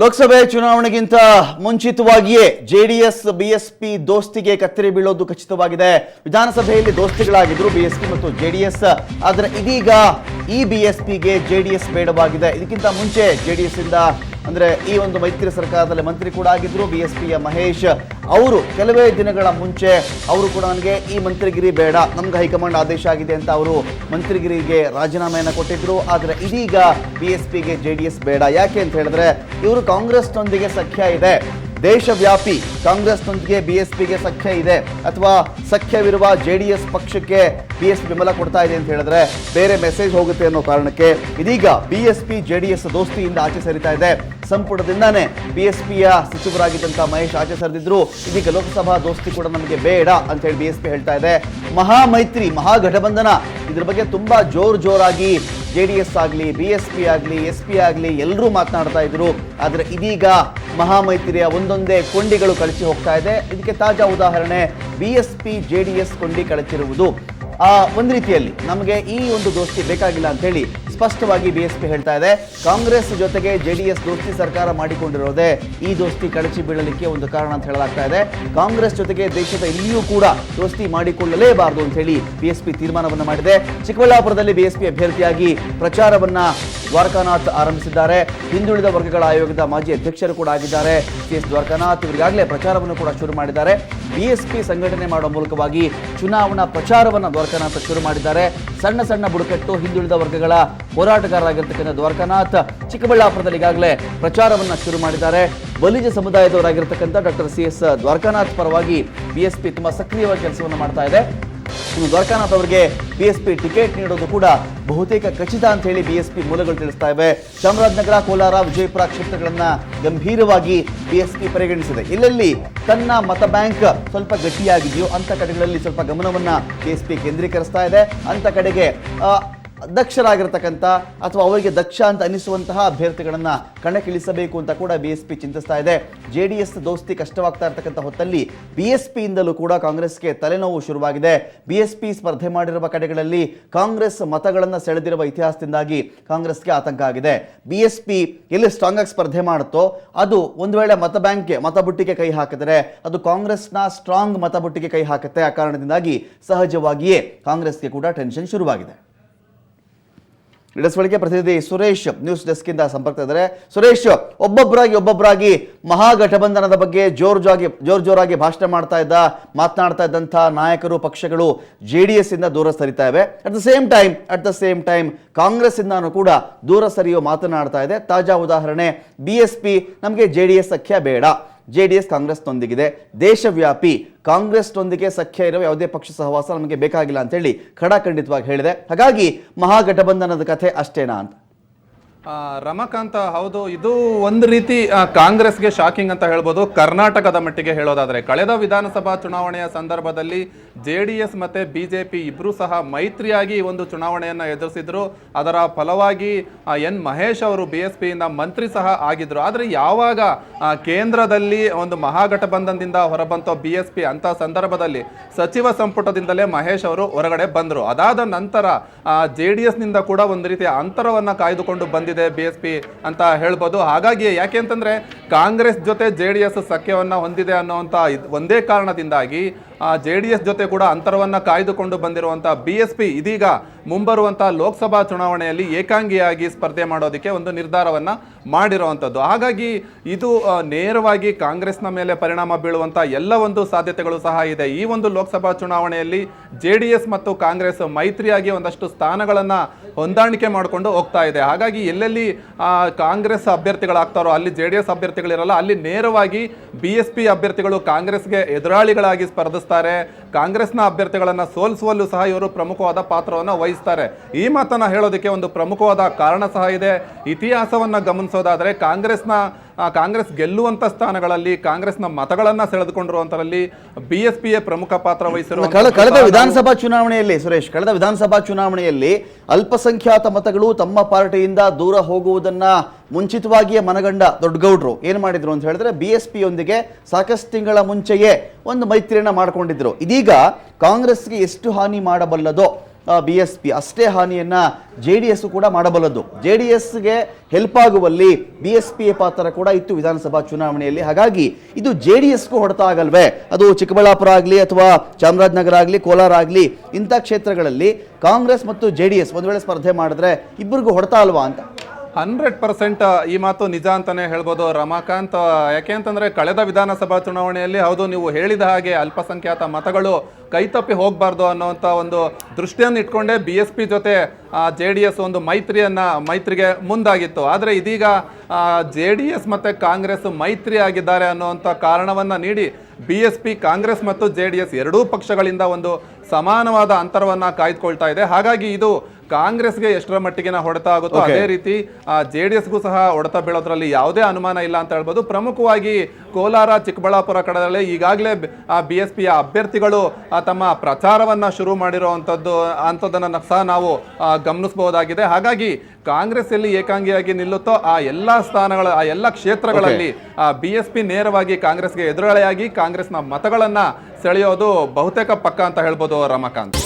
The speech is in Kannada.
ಲೋಕಸಭೆ ಚುನಾವಣೆಗಿಂತ ಮುಂಚಿತವಾಗಿಯೇ ಜೆಡಿಎಸ್, ಬಿಎಸ್ಪಿ ದೋಸ್ತಿಗೆ ಕತ್ತರಿ ಬೀಳೋದು ಖಚಿತವಾಗಿದೆ. ವಿಧಾನಸಭೆಯಲ್ಲಿ ದೋಸ್ತಿಗಳಾಗಿದ್ರು ಬಿಎಸ್ಪಿ ಮತ್ತು ಜೆಡಿಎಸ್, ಆದರೆ ಇದೀಗ ಈ ಬಿಎಸ್ಪಿಗೆ ಜೆಡಿಎಸ್ ಬೇಡವಾಗಿದೆ. ಇದಕ್ಕಿಂತ ಮುಂಚೆ ಜೆಡಿಎಸ್ ಇಂದ ಅಂದ್ರೆ ಈ ಒಂದು ಮೈತ್ರಿ ಸರ್ಕಾರದಲ್ಲಿ ಮಂತ್ರಿ ಕೂಡ ಆಗಿದ್ರು ಪಿಯ ಮಹೇಶ್. ಅವರು ಕೆಲವೇ ದಿನಗಳ ಮುಂಚೆ ಅವರು ಕೂಡ ನನಗೆ ಈ ಮಂತ್ರಿಗಿರಿ ಬೇಡ, ನಮ್ಗೆ ಹೈಕಮಾಂಡ್ ಆದೇಶ ಆಗಿದೆ ಅಂತ ಅವರು ಮಂತ್ರಿಗಿರಿಗೆ ರಾಜೀನಾಮೆಯನ್ನು ಕೊಟ್ಟಿದ್ರು. ಆದರೆ ಇದೀಗ ಬಿ ಎಸ್ ಪಿಗೆ ಜೆ ಡಿ ಎಸ್ ಬೇಡ. ಯಾಕೆ ಅಂತ ಹೇಳಿದ್ರೆ ಇವರು ಕಾಂಗ್ರೆಸ್ನೊಂದಿಗೆ ಸಖ್ಯ ಇದೆ. ದೇಶವ್ಯಾಪಿ ಕಾಂಗ್ರೆಸ್ನೊಂದಿಗೆ ಬಿಎಸ್ಪಿಗೆ ಎಸ್ ಪಿಗೆ ಸಖ್ಯ ಇದೆ ಅಥವಾ ಸಖ್ಯವಿರುವ ಜೆ ಡಿ ಎಸ್ ಪಕ್ಷಕ್ಕೆ ಬಿ ಎಸ್ ಬೆಂಬಲ ಕೊಡ್ತಾ ಇದೆ ಅಂತ ಹೇಳಿದ್ರೆ ಬೇರೆ ಮೆಸೇಜ್ ಹೋಗುತ್ತೆ ಅನ್ನೋ ಕಾರಣಕ್ಕೆ ಇದೀಗ ಬಿಎಸ್ಪಿ ಜೆ ಡಿ ಎಸ್ ದೋಸ್ತಿಯಿಂದ ಆಚೆ ಸರಿತಾ ಇದೆ. ಸಂಪುಟದಿಂದಾನೇ ಬಿ ಎಸ್ ಪಿಯ ಸಚಿವರಾಗಿದ್ದಂಥ ಮಹೇಶ್ ಆಚೆ ಸರಿದಿದ್ರು. ಇದೀಗ ಲೋಕಸಭಾ ದೋಸ್ತಿ ಕೂಡ ನಮಗೆ ಬೇಡ ಅಂತ ಹೇಳಿ ಬಿ ಎಸ್ ಪಿ ಹೇಳ್ತಾ ಇದೆ. ಮಹಾಮೈತ್ರಿ, ಮಹಾಗಠಬಂಧನ, ಇದ್ರ ಬಗ್ಗೆ ತುಂಬಾ ಜೋರ್ ಜೋರಾಗಿ ಜೆ ಡಿ ಎಸ್ ಆಗಲಿ, ಬಿ ಎಸ್ ಪಿ ಆಗಲಿ, ಎಸ್ ಪಿ ಆಗಲಿ ಎಲ್ಲರೂ ಮಾತನಾಡ್ತಾ ಇದ್ರು. ಆದರೆ ಇದೀಗ ಮಹಾಮೈತ್ರಿಯ ಒಂದೊಂದೇ ಕೊಂಡಿಗಳು ಕಳಚಿ ಹೋಗ್ತಾ ಇದೆ. ಇದಕ್ಕೆ ತಾಜಾ ಉದಾಹರಣೆ B S P, J D S ಕೊಂಡಿ ಕಳಚಿರುವುದು. ಆ, ಒಂದು ರೀತಿಯಲ್ಲಿ ನಮಗೆ ಈ ಒಂದು ದೋಸ್ತಿ ಬೇಕಾಗಿಲ್ಲ ಅಂತ ಹೇಳಿ ಸ್ಪಷ್ಟವಾಗಿ ಬಿಎಸ್ಪಿ ಹೇಳ್ತಾ ಇದೆ. ಕಾಂಗ್ರೆಸ್ ಜೊತೆಗೆ ಜೆ ಡಿ ಎಸ್ ದೋಸ್ತಿ ಸರ್ಕಾರ ಮಾಡಿಕೊಂಡಿರೋದೇ ಈ ದೋಸ್ತಿ ಕಳಚಿ ಬೀಳಲಿಕ್ಕೆ ಒಂದು ಕಾರಣ ಅಂತ ಹೇಳಲಾಗ್ತಾ ಇದೆ. ಕಾಂಗ್ರೆಸ್ ಜೊತೆಗೆ ದೇಶದ ಇಲ್ಲಿಯೂ ಕೂಡ ದೋಸ್ತಿ ಮಾಡಿಕೊಳ್ಳಲೇಬಾರದು ಅಂತ ಹೇಳಿ ಬಿಎಸ್ಪಿ ತೀರ್ಮಾನವನ್ನು ಮಾಡಿದೆ. ಚಿಕ್ಕಬಳ್ಳಾಪುರದಲ್ಲಿ ಬಿಎಸ್ಪಿ ಅಭ್ಯರ್ಥಿಯಾಗಿ ಪ್ರಚಾರವನ್ನ ದ್ವಾರಕಾನಾಥ್ ಆರಂಭಿಸಿದ್ದಾರೆ. ಹಿಂದುಳಿದ ವರ್ಗಗಳ ಆಯೋಗದ ಮಾಜಿ ಅಧ್ಯಕ್ಷರು ಕೂಡ ಆಗಿದ್ದಾರೆ. ಸಿ ಎಸ್ ದ್ವಾರಕಾನಾಥ್ ಇವರಿಗಾಗಲೇ ಪ್ರಚಾರವನ್ನು ಕೂಡ ಶುರು ಮಾಡಿದ್ದಾರೆ. ಬಿಎಸ್ಪಿ ಸಂಘಟನೆ ಮಾಡುವ ಮೂಲಕವಾಗಿ ಚುನಾವಣಾ ಪ್ರಚಾರವನ್ನು ದ್ವಾರಕಾನಾಥ್ ಶುರು ಮಾಡಿದ್ದಾರೆ. ಸಣ್ಣ ಸಣ್ಣ ಬುಡಕಟ್ಟು, ಹಿಂದುಳಿದ ವರ್ಗಗಳ ಹೋರಾಟಗಾರರಾಗಿರ್ತಕ್ಕಂಥ ದ್ವಾರಕಾನಾಥ್ ಚಿಕ್ಕಬಳ್ಳಾಪುರದಲ್ಲಿ ಈಗಾಗಲೇ ಪ್ರಚಾರವನ್ನು ಶುರು ಮಾಡಿದ್ದಾರೆ. ಬಲಿಜ ಸಮುದಾಯದವರಾಗಿರ್ತಕ್ಕಂಥ ಡಾಕ್ಟರ್ ಸಿ ಎಸ್ ದ್ವಾರಕಾನಾಥ್ ಪರವಾಗಿ ಬಿ ಎಸ್ ಪಿ ತುಂಬಾ ಸಕ್ರಿಯವಾಗಿ ಕೆಲಸವನ್ನು ಮಾಡ್ತಾ ಇದೆ. ಇನ್ನು ದ್ವಾರಕಾನಾಥ್ ಅವರಿಗೆ ಬಿಎಸ್ಪಿ ಟಿಕೆಟ್ ನೀಡೋದು ಕೂಡ ಬಹುತೇಕ ಖಚಿತ ಅಂತ ಹೇಳಿ ಬಿಎಸ್ಪಿ ಮೂಲಗಳು ತಿಳಿಸ್ತಾ ಇವೆ. ಚಾಮರಾಜನಗರ, ಕೋಲಾರ, ವಿಜಯಪುರ ಕ್ಷೇತ್ರಗಳನ್ನ ಗಂಭೀರವಾಗಿ ಬಿಎಸ್ಪಿ ಪರಿಗಣಿಸಿದೆ. ಇಲ್ಲಲ್ಲಿ ತನ್ನ ಮತ ಬ್ಯಾಂಕ್ ಸ್ವಲ್ಪ ಗಟ್ಟಿಯಾಗಿದೆಯೋ ಅಂತ ಕಡೆಗಳಲ್ಲಿ ಸ್ವಲ್ಪ ಗಮನವನ್ನ ಬಿಎಸ್ಪಿ ಕೇಂದ್ರೀಕರಿಸ್ತಾ ಇದೆ. ಅಂತ ಕಡೆಗೆ ದಕ್ಷರಾಗಿರ್ತಕ್ಕಂಥ ಅಥವಾ ಅವರಿಗೆ ದಕ್ಷ ಅಂತ ಅನಿಸುವಂತಹ ಅಭ್ಯರ್ಥಿಗಳನ್ನು ಕಣಕ್ಕಿಳಿಸಬೇಕು ಅಂತ ಕೂಡ ಬಿ ಎಸ್ ಪಿ ಚಿಂತಿಸ್ತಾ ಇದೆ. ಜೆ ಡಿ ಎಸ್ ದೋಸ್ತಿ ಕಷ್ಟವಾಗ್ತಾ ಇರ್ತಕ್ಕಂಥ ಹೊತ್ತಲ್ಲಿ ಬಿ ಎಸ್ ಪಿಯಿಂದಲೂ ಕೂಡ ಕಾಂಗ್ರೆಸ್ಗೆ ತಲೆನೋವು ಶುರುವಾಗಿದೆ. ಬಿ ಎಸ್ ಪಿ ಸ್ಪರ್ಧೆ ಮಾಡಿರುವ ಕಡೆಗಳಲ್ಲಿ ಕಾಂಗ್ರೆಸ್ ಮತಗಳನ್ನು ಸೆಳೆದಿರುವ ಇತಿಹಾಸದಿಂದಾಗಿ ಕಾಂಗ್ರೆಸ್ಗೆ ಆತಂಕ ಆಗಿದೆ. ಬಿ ಎಸ್ ಪಿ ಎಲ್ಲಿ ಸ್ಟ್ರಾಂಗ್ ಆಗಿ ಸ್ಪರ್ಧೆ ಮಾಡುತ್ತೋ ಅದು ಒಂದು ವೇಳೆ ಮತ ಬ್ಯಾಂಕ್ಗೆ ಮತಬುಟ್ಟಿಗೆ ಕೈ ಹಾಕಿದರೆ ಅದು ಕಾಂಗ್ರೆಸ್ನ ಸ್ಟ್ರಾಂಗ್ ಮತಬುಟ್ಟಿಗೆ ಕೈ ಹಾಕುತ್ತೆ. ಆ ಕಾರಣದಿಂದಾಗಿ ಸಹಜವಾಗಿಯೇ ಕಾಂಗ್ರೆಸ್ಗೆ ಕೂಡ ಟೆನ್ಷನ್ ಶುರುವಾಗಿದೆ. ಬಳಿಕೆ ಪ್ರತಿನಿಧಿ ಸುರೇಶ್ ನ್ಯೂಸ್ ಡೆಸ್ಕ್ ಇಂದ ಸಂಪರ್ಕ ಇದ್ದಾರೆ ಸುರೇಶ್ ಒಬ್ಬೊಬ್ಬರಾಗಿ ಒಬ್ಬೊಬ್ಬರಾಗಿ ಮಹಾಗಠಬಂಧನದ ಬಗ್ಗೆ ಜೋರ್ ಜೋರಾಗಿ ಜೋರ್ ಜೋರಾಗಿ ಭಾಷಣ ಮಾಡ್ತಾ ಇದ್ದ, ಮಾತನಾಡ್ತಾ ಇದ್ದಂಥ ನಾಯಕರು, ಪಕ್ಷಗಳು ಜೆ ಡಿ ಎಸ್ ಇಂದ ದೂರ ಸರಿತಾ ಇವೆ. At the same time at the same time Congress ಇಂದಾನು ಕೂಡ ದೂರ ಸರಿಯೋ ಮಾತನಾಡ್ತಾ ಇದೆ. ತಾಜಾ ಉದಾಹರಣೆ, ಬಿ ಎಸ್ ಪಿ ನಮಗೆ ಜೆ ಡಿ ಎಸ್ ಸಖ್ಯ ಬೇಡ. ಜೆ ಡಿ ಎಸ್ ಕಾಂಗ್ರೆಸ್ನೊಂದಿಗಿದೆ. ದೇಶವ್ಯಾಪಿ ಕಾಂಗ್ರೆಸ್ನೊಂದಿಗೆ ಸಖ್ಯ ಇರುವ ಯಾವುದೇ ಪಕ್ಷ ಸಹವಾಸ ನಮಗೆ ಬೇಕಾಗಿಲ್ಲ ಅಂತೇಳಿ ಖಡಾಖಂಡಿತವಾಗಿ ಹೇಳಿದೆ. ಹಾಗಾಗಿ ಮಹಾಗಠಬಂಧನದ ಕಥೆ ಅಷ್ಟೇನಾ ಅಂತ. ರಮಕಾಂತ, ಹೌದು, ಇದು ಒಂದು ರೀತಿ ಕಾಂಗ್ರೆಸ್ಗೆ ಶಾಕಿಂಗ್ ಅಂತ ಹೇಳ್ಬೋದು. ಕರ್ನಾಟಕದ ಮಟ್ಟಿಗೆ ಹೇಳೋದಾದರೆ, ಕಳೆದ ವಿಧಾನಸಭಾ ಚುನಾವಣೆಯ ಸಂದರ್ಭದಲ್ಲಿ ಜೆ ಡಿ ಎಸ್ ಮತ್ತು ಬಿ ಜೆ ಪಿ ಇಬ್ಬರೂ ಸಹ ಮೈತ್ರಿಯಾಗಿ ಒಂದು ಚುನಾವಣೆಯನ್ನು ಎದುರಿಸಿದ್ರು. ಅದರ ಫಲವಾಗಿ ಎನ್ ಮಹೇಶ್ ಅವರು ಬಿ ಎಸ್ ಪಿಯಿಂದ ಮಂತ್ರಿ ಸಹ ಆಗಿದ್ರು. ಆದರೆ ಯಾವಾಗ ಕೇಂದ್ರದಲ್ಲಿ ಒಂದು ಮಹಾಗಠಬಂಧನದಿಂದ ಹೊರಬಂತೋ ಬಿ ಎಸ್ ಪಿ ಅಂತ ಸಂದರ್ಭದಲ್ಲಿ ಸಚಿವ ಸಂಪುಟದಿಂದಲೇ ಮಹೇಶ್ ಅವರು ಹೊರಗಡೆ ಬಂದರು. ಅದಾದ ನಂತರ ಜೆ ಡಿ ಎಸ್ನಿಂದ ಕೂಡ ಒಂದು ರೀತಿಯ ಅಂತರವನ್ನು ಕಾಯ್ದುಕೊಂಡು ಬಂದಿದೆ ಬಿ ಎಸ್ ಪಿ ಅಂತ ಹೇಳ್ಬೋದು. ಹಾಗಾಗಿ ಯಾಕೆ ಅಂತಂದರೆ ಕಾಂಗ್ರೆಸ್ ಜೊತೆ ಜೆ ಡಿ ಎಸ್ ಸಖ್ಯವನ್ನು ಹೊಂದಿದೆ ಅನ್ನೋವಂಥ ಒಂದೇ ಕಾರಣದಿಂದಾಗಿ ಜೆ ಡಿ ಎಸ್ ಜೊತೆ ಕೂಡ ಅಂತರವನ್ನ ಕಾಯ್ದುಕೊಂಡು ಬಂದಿರುವಂಥ ಬಿ ಎಸ್ ಪಿ ಇದೀಗ ಮುಂಬರುವಂಥ ಲೋಕಸಭಾ ಚುನಾವಣೆಯಲ್ಲಿ ಏಕಾಂಗಿಯಾಗಿ ಸ್ಪರ್ಧೆ ಮಾಡೋದಕ್ಕೆ ಒಂದು ನಿರ್ಧಾರವನ್ನ ಮಾಡಿರುವಂಥದ್ದು ಹಾಗಾಗಿ ಇದು ನೇರವಾಗಿ ಕಾಂಗ್ರೆಸ್ನ ಮೇಲೆ ಪರಿಣಾಮ ಬೀಳುವಂಥ ಎಲ್ಲ ಒಂದು ಸಾಧ್ಯತೆಗಳು ಸಹ ಇದೆ. ಈ ಒಂದು ಲೋಕಸಭಾ ಚುನಾವಣೆಯಲ್ಲಿ ಜೆ ಡಿ ಎಸ್ ಮತ್ತು ಕಾಂಗ್ರೆಸ್ ಮೈತ್ರಿಯಾಗಿ ಒಂದಷ್ಟು ಸ್ಥಾನಗಳನ್ನು ಹೊಂದಾಣಿಕೆ ಮಾಡಿಕೊಂಡು ಹೋಗ್ತಾ ಇದೆ. ಹಾಗಾಗಿ ಎಲ್ಲೆಲ್ಲಿ ಕಾಂಗ್ರೆಸ್ ಅಭ್ಯರ್ಥಿಗಳಾಗ್ತಾರೋ ಅಲ್ಲಿ ಜೆ ಡಿ ಎಸ್ ಅಭ್ಯರ್ಥಿಗಳಿರಲ್ಲ, ಅಲ್ಲಿ ನೇರವಾಗಿ ಬಿ ಎಸ್ ಪಿ ಅಭ್ಯರ್ಥಿಗಳು ಕಾಂಗ್ರೆಸ್ಗೆ ಎದುರಾಳಿಗಳಾಗಿ ಸ್ಪರ್ಧಿಸ್ತಾರೆ ಕಾಂಗ್ರೆಸ್ನ ಅಭ್ಯರ್ಥಿಗಳನ್ನು ಸೋಲಿಸುವಲ್ಲೂ ಸಹ ಇವರು ಪ್ರಮುಖವಾದ ಪಾತ್ರವನ್ನು ವಹಿಸ್ತಾರೆ. ಈ ಮಾತನ್ನು ಹೇಳೋದಕ್ಕೆ ಒಂದು ಪ್ರಮುಖವಾದ ಕಾರಣ ಸಹ ಇದೆ. ಇತಿಹಾಸವನ್ನ ಗಮನಿಸೋದಾದರೆ ಕಾಂಗ್ರೆಸ್ನ ಕಾಂಗ್ರೆಸ್ ಗೆಲ್ಲುವಂಥ ಸ್ಥಾನಗಳಲ್ಲಿ ಕಾಂಗ್ರೆಸ್ನ ಮತಗಳನ್ನು ಸೆಳೆದುಕೊಂಡಿರುವಂಥರಲ್ಲಿ ಬಿ ಎಸ್ ಪಿಯೇ ಪ್ರಮುಖ ಪಾತ್ರ ವಹಿಸಿರುವ ಕಳೆದ ವಿಧಾನಸಭಾ ಚುನಾವಣೆಯಲ್ಲಿ ಸುರೇಶ್ ಕಳೆದ ವಿಧಾನಸಭಾ ಚುನಾವಣೆಯಲ್ಲಿ ಅಲ್ಪಸಂಖ್ಯಾತ ಮತಗಳು ತಮ್ಮ ಪಾರ್ಟಿಯಿಂದ ದೂರ ಹೋಗುವುದನ್ನ ಮುಂಚಿತವಾಗಿಯೇ ಮನಗಂಡ ದೊಡ್ಡಗೌಡರು ಏನು ಮಾಡಿದ್ರು ಅಂತ ಹೇಳಿದ್ರೆ ಬಿ ಎಸ್ ಪಿಯೊಂದಿಗೆ ಸಾಕಷ್ಟು ತಿಂಗಳ ಮುಂಚೆಯೇ ಒಂದು ಮೈತ್ರಿಯನ್ನ ಮಾಡ್ಕೊಂಡಿದ್ರು. ಇದೀಗ ಕಾಂಗ್ರೆಸ್ಗೆ ಎಷ್ಟು ಹಾನಿ ಮಾಡಬಲ್ಲದೋ ಬಿ ಎಸ್ ಪಿ ಅಷ್ಟೇ ಹಾನಿಯನ್ನ ಜೆ ಡಿ ಎಸ್ ಕೂಡ ಮಾಡಬಲ್ಲದು. ಜೆ ಡಿ ಎಸ್ಗೆ ಹೆಲ್ಪ್ ಆಗುವಲ್ಲಿ ಬಿ ಎಸ್ ಪಿ ಪಾತ್ರ ಕೂಡ ಇತ್ತು ವಿಧಾನಸಭಾ ಚುನಾವಣೆಯಲ್ಲಿ. ಹಾಗಾಗಿ ಇದು ಜೆ ಡಿ ಎಸ್ಗೂ ಹೊಡೆತ ಆಗಲ್ವೇ? ಅದು ಚಿಕ್ಕಬಳ್ಳಾಪುರ ಆಗಲಿ ಅಥವಾ ಚಾಮರಾಜನಗರ ಆಗಲಿ, ಕೋಲಾರ ಆಗಲಿ, ಇಂಥ ಕ್ಷೇತ್ರಗಳಲ್ಲಿ ಕಾಂಗ್ರೆಸ್ ಮತ್ತು ಜೆ ಡಿ ಎಸ್ ಒಂದು ವೇಳೆ ಸ್ಪರ್ಧೆ ಮಾಡಿದ್ರೆ ಇಬ್ಬರಿಗೂ ಹೊಡೆತ ಅಲ್ವಾ ಅಂತ? ಹಂಡ್ರೆಡ್ ಪರ್ಸೆಂಟ್ ಈ ಮಾತು ನಿಜ ಅಂತಾನೆ ಹೇಳ್ಬೋದು ರಮಾಕಾಂತ್. ಯಾಕೆ ಅಂತಂದ್ರೆ ಕಳೆದ ವಿಧಾನಸಭಾ ಚುನಾವಣೆಯಲ್ಲಿ ಹೌದು, ನೀವು ಹೇಳಿದ ಹಾಗೆ ಅಲ್ಪಸಂಖ್ಯಾತ ಮತಗಳು ಕೈತಪ್ಪಿ ಹೋಗಬಾರ್ದು ಅನ್ನೋಂಥ ಒಂದು ದೃಷ್ಟಿಯನ್ನು ಇಟ್ಕೊಂಡೇ ಬಿ ಎಸ್ ಪಿ ಜೊತೆ ಜೆ ಡಿ ಎಸ್ ಒಂದು ಮೈತ್ರಿಯನ್ನ ಮೈತ್ರಿಗೆ ಮುಂದಾಗಿತ್ತು. ಆದರೆ ಇದೀಗ ಜೆ ಡಿ ಎಸ್ ಮತ್ತೆ ಕಾಂಗ್ರೆಸ್ ಮೈತ್ರಿ ಆಗಿದ್ದಾರೆ ಅನ್ನುವಂಥ ಕಾರಣವನ್ನ ನೀಡಿ ಬಿ ಎಸ್ ಪಿ, ಕಾಂಗ್ರೆಸ್ ಮತ್ತು ಜೆ ಡಿ ಎಸ್ ಎರಡೂ ಪಕ್ಷಗಳಿಂದ ಒಂದು ಸಮಾನವಾದ ಅಂತರವನ್ನು ಕಾಯ್ದುಕೊಳ್ತಾ ಇದೆ. ಹಾಗಾಗಿ ಇದು ಕಾಂಗ್ರೆಸ್ಗೆ ಎಷ್ಟರ ಮಟ್ಟಿಗೆ ಹೊಡೆತ ಆಗುತ್ತೋ ಅದೇ ರೀತಿ ಜೆ ಡಿ ಎಸ್ಗೂ ಸಹ ಹೊಡೆತ ಬೀಳೋದ್ರಲ್ಲಿ ಯಾವುದೇ ಅನುಮಾನ ಇಲ್ಲ ಅಂತ ಹೇಳ್ಬೋದು. ಪ್ರಮುಖವಾಗಿ ಕೋಲಾರ ಚಿಕ್ಕಬಳ್ಳಾಪುರ ಕಡೆಯಲ್ಲಿ ಈಗಾಗಲೇ ಬಿ ಎಸ್ ಪಿಯ ಅಭ್ಯರ್ಥಿಗಳು ತಮ್ಮ ಪ್ರಚಾರವನ್ನು ಶುರು ಮಾಡಿರುವಂಥದ್ದು ಅಂಥದ್ದನ್ನು ಸಹ ನಾವು ಗಮನಿಸಬಹುದಾಗಿದೆ. ಹಾಗಾಗಿ ಕಾಂಗ್ರೆಸ್ ಎಲ್ಲಿ ಏಕಾಂಗಿಯಾಗಿ ನಿಲ್ಲುತ್ತೋ ಆ ಎಲ್ಲ ಸ್ಥಾನಗಳ ಆ ಎಲ್ಲ ಕ್ಷೇತ್ರಗಳಲ್ಲಿ ಬಿ ಎಸ್ ಪಿ ನೇರವಾಗಿ ಕಾಂಗ್ರೆಸ್ಗೆ ಎದುರಾಳಿಯಾಗಿ ಕಾಂಗ್ರೆಸ್ನ ಮತಗಳನ್ನು ಸೆಳೆಯೋದು ಬಹುತೇಕ ಪಕ್ಕ ಅಂತ ಹೇಳ್ಬೋದು ರಮಾಕಾಂತ್.